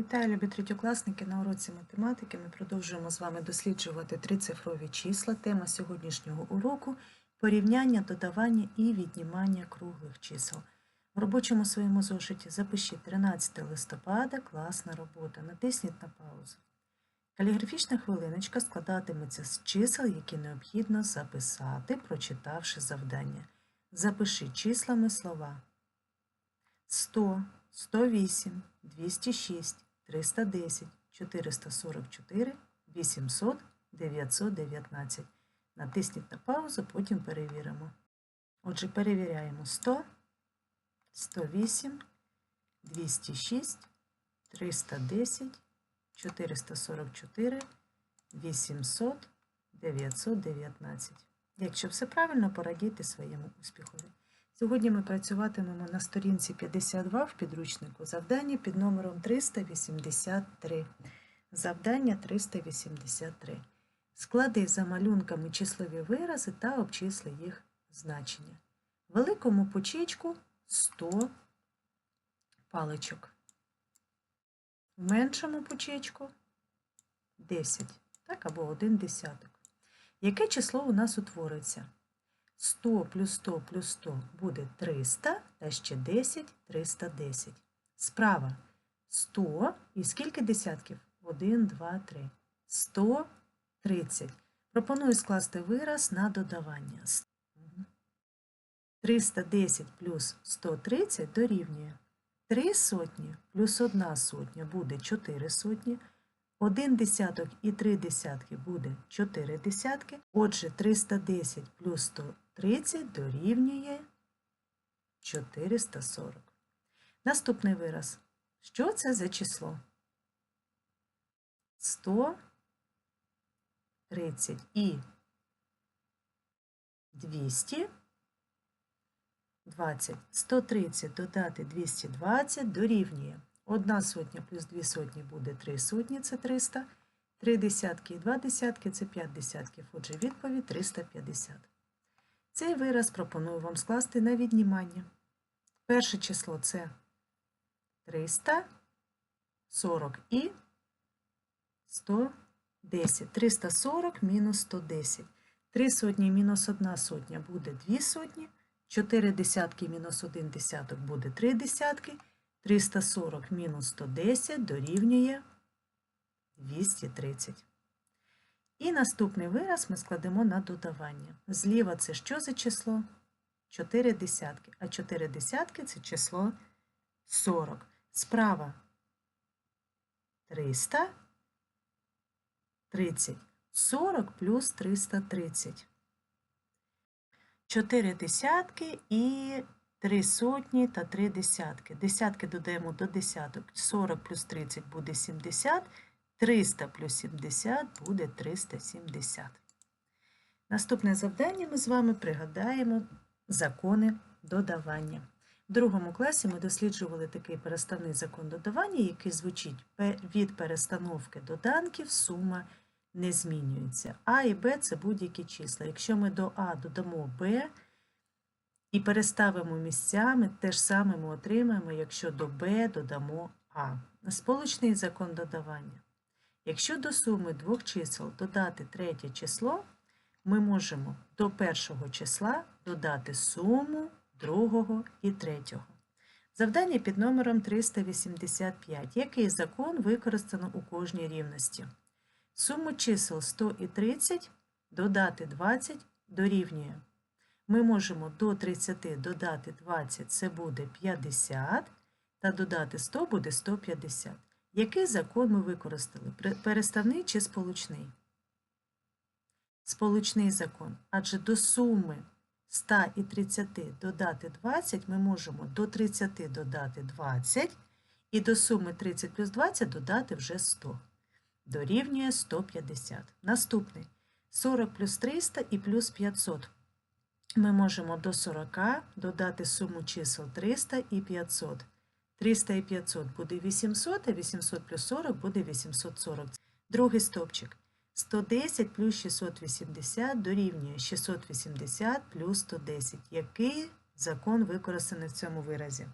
Вітаю, любі третьокласники! На уроці математики ми продовжуємо з вами досліджувати трицифрові числа. Тема сьогоднішнього уроку порівняння, додавання і віднімання круглих чисел. В робочому своєму зошиті запишіть 13 листопада, класна робота. Натисніть на паузу. Каліграфічна хвилиночка складатиметься з чисел, які необхідно записати, прочитавши завдання. Запиши числами слова 100, 108, 206, 310, 444, 800, 919. Натисніть на паузу, потім перевіримо. Отже, перевіряємо 100, 108, 206, 310, 444, 800, 919. Якщо все правильно, порадійте своєму успіхові. Сьогодні ми працюватимемо на сторінці 52 в підручнику завдання під номером 383. Завдання 383. Склади за малюнками числові вирази та обчисли їх значення. Великому почечку 100 паличок. В меншому почечку 10, так, або 1 десяток. Яке число у нас утвориться? 100 плюс 100 плюс 100 буде 300, та ще 10 310. Справа 100 і скільки десятків? 1, 2, 3. 130. Пропоную скласти вираз на додавання. 310 плюс 130 дорівнює 3 сотні плюс 1 сотня буде 4 сотні. 1 десяток і 3 десятки буде 4 десятки. Отже, 310 плюс 130 дорівнює 440. Наступний вираз. Що це за число? 130 і 220. 130 додати 220 дорівнює. Одна сотня плюс дві сотні буде три сотні, це 300. Три десятки і два десятки це 5 десятків. Отже, відповідь 350. Цей вираз пропоную вам скласти на віднімання. Перше число це 340 і 110. 340 мінус 110. 3 сотні мінус 1 сотня буде 2 сотні. 4 десятки мінус 1 десяток буде 3 десятки. 340 мінус 110 дорівнює 230. І наступний вираз ми складемо на додавання. Зліва це що за число? 4 десятки. А 4 десятки це число 40. Справа 330. 40 плюс 330. 4 десятки і 3 сотні та 3 десятки. Десятки додаємо до десяток. 40 плюс 30 буде 70. 300 плюс 70 буде 370. Наступне завдання ми з вами пригадаємо закони додавання. В другому класі ми досліджували такий переставний закон додавання, який звучить від перестановки доданків сума не змінюється. А і Б це будь-які числа. Якщо ми до А додамо Б і переставимо місцями, те ж саме ми отримаємо, якщо до Б додамо А. Сполучний закон додавання. Якщо до суми двох чисел додати третє число, ми можемо до першого числа додати суму другого і третього. Завдання під номером 385. Який закон використано у кожній рівності? Суму чисел 100 і 30 додати 20 дорівнює. Ми можемо до 30 додати 20, це буде 50, та додати 100 буде 150. Який закон ми використали? Переставний чи сполучний? Сполучний закон. Адже до суми 100 і 30 додати 20 ми можемо до 30 додати 20 і до суми 30 плюс 20 додати вже 100. Дорівнює 150. Наступний 40 плюс 300 і плюс 500. Ми можемо до 40 додати суму чисел 300 і 500. 300 і 500 буде 800, а 800 плюс 40 буде 840. Другий стовпчик. 110 плюс 680 дорівнює 680 плюс 110. Який закон використаний в цьому виразі?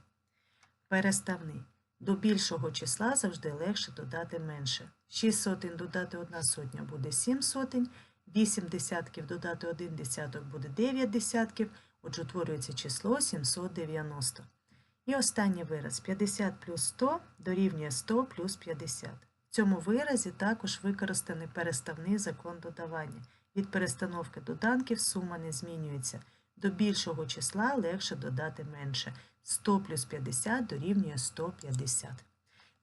Переставний. До більшого числа завжди легше додати менше. 6 сотень додати 1 сотня буде 7 сотень, 8 десятків додати 1 десяток буде 9 десятків, отже утворюється число 790. І останній вираз 50 плюс 100 дорівнює 100 плюс 50. В цьому виразі також використаний переставний закон додавання. Від перестановки доданків сума не змінюється. До більшого числа легше додати менше. 100 плюс 50 дорівнює 150.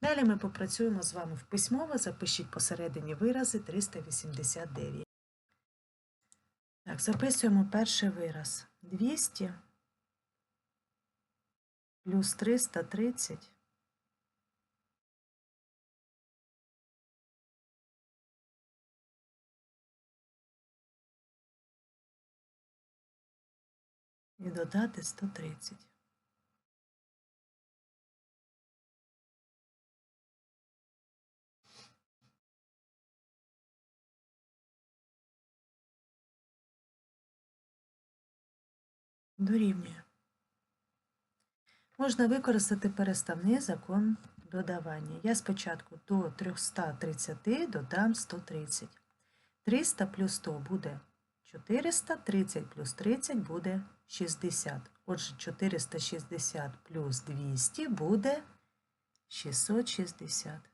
Далі ми попрацюємо з вами в письмово. Запишіть посередині вирази 389. Так, записуємо перший вираз. 200 плюс 330 і додати 130. Дорівнює. Можна використати переставний закон додавання. Я спочатку до 330 додам 130. 300 плюс 100 буде 400, 30 плюс 30 буде 60. Отже, 460 плюс 200 буде 660.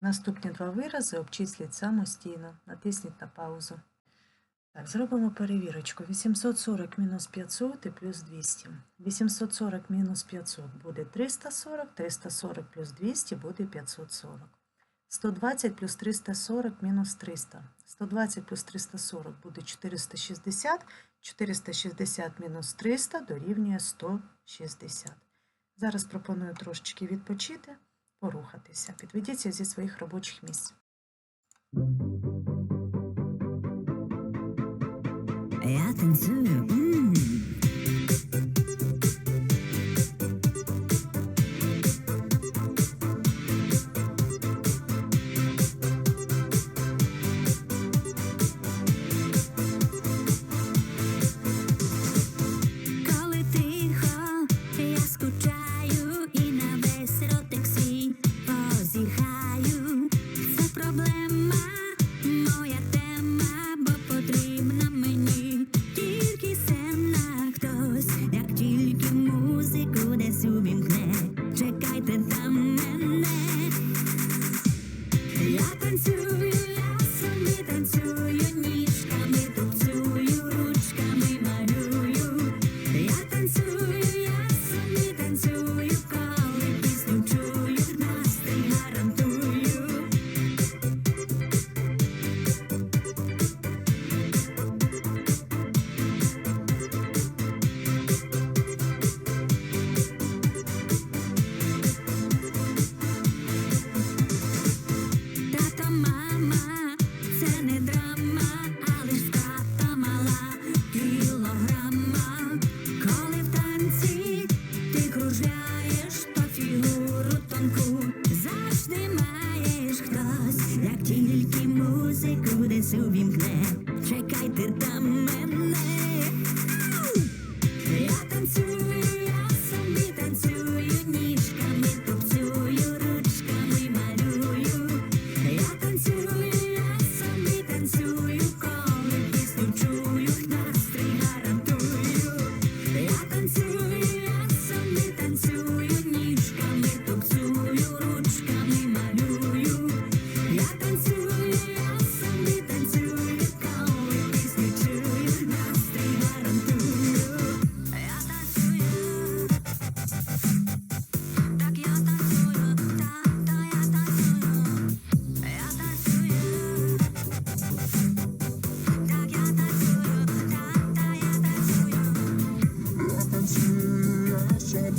Наступні два вирази обчисліть самостійно. Натисніть на паузу. Так, зробимо перевірочку. 840 мінус 500 і плюс 200. 840 мінус 500 буде 340, 340 плюс 200 буде 540. 120 плюс 340 мінус 300. 120 плюс 340 буде 460, 460 мінус 300 дорівнює 160. Зараз пропоную трошечки відпочити, порухатися. Підведіться зі своїх робочих місць. Я танцюю. Kudasubim Kudasubim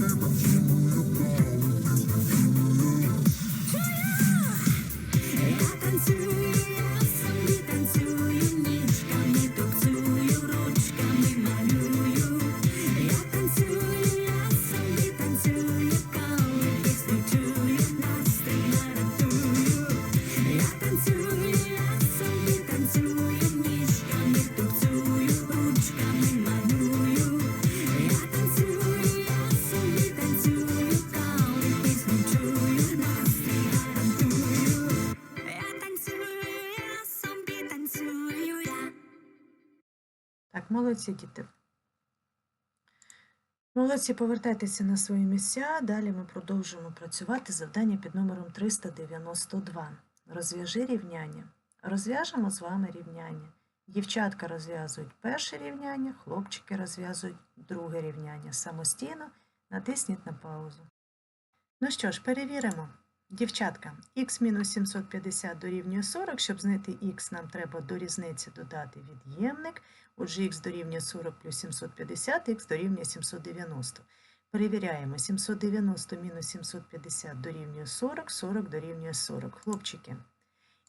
remember you. Молодці діти. Молодці, повертайтеся на свої місця. Далі ми продовжуємо працювати завдання під номером 392. Розв'яжи рівняння. Розв'яжемо з вами рівняння. Дівчатка розв'язують перше рівняння, хлопчики розв'язують друге рівняння. Самостійно натисніть на паузу. Ну що ж, перевіримо. Дівчатка, х мінус 750 дорівнює 40. Щоб знайти х, нам треба до різниці додати від'ємник. Отже, х дорівнює 40 плюс 750, х дорівнює 790. Перевіряємо. 790 мінус 750 дорівнює 40, 40 дорівнює 40. Хлопчики,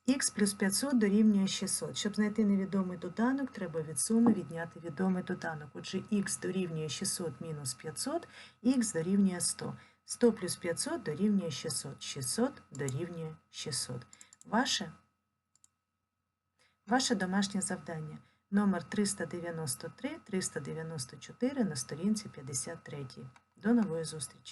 х плюс 500 дорівнює 600. Щоб знайти невідомий доданок, треба від суми відняти відомий доданок. Отже, х дорівнює 600 мінус 500, х дорівнює 100. 100 плюс 500 дорівнює 600. 600 дорівнює 600. Ваше, ваше домашнє завдання. Номер 393 394 на сторінці 53. До нової зустрічі!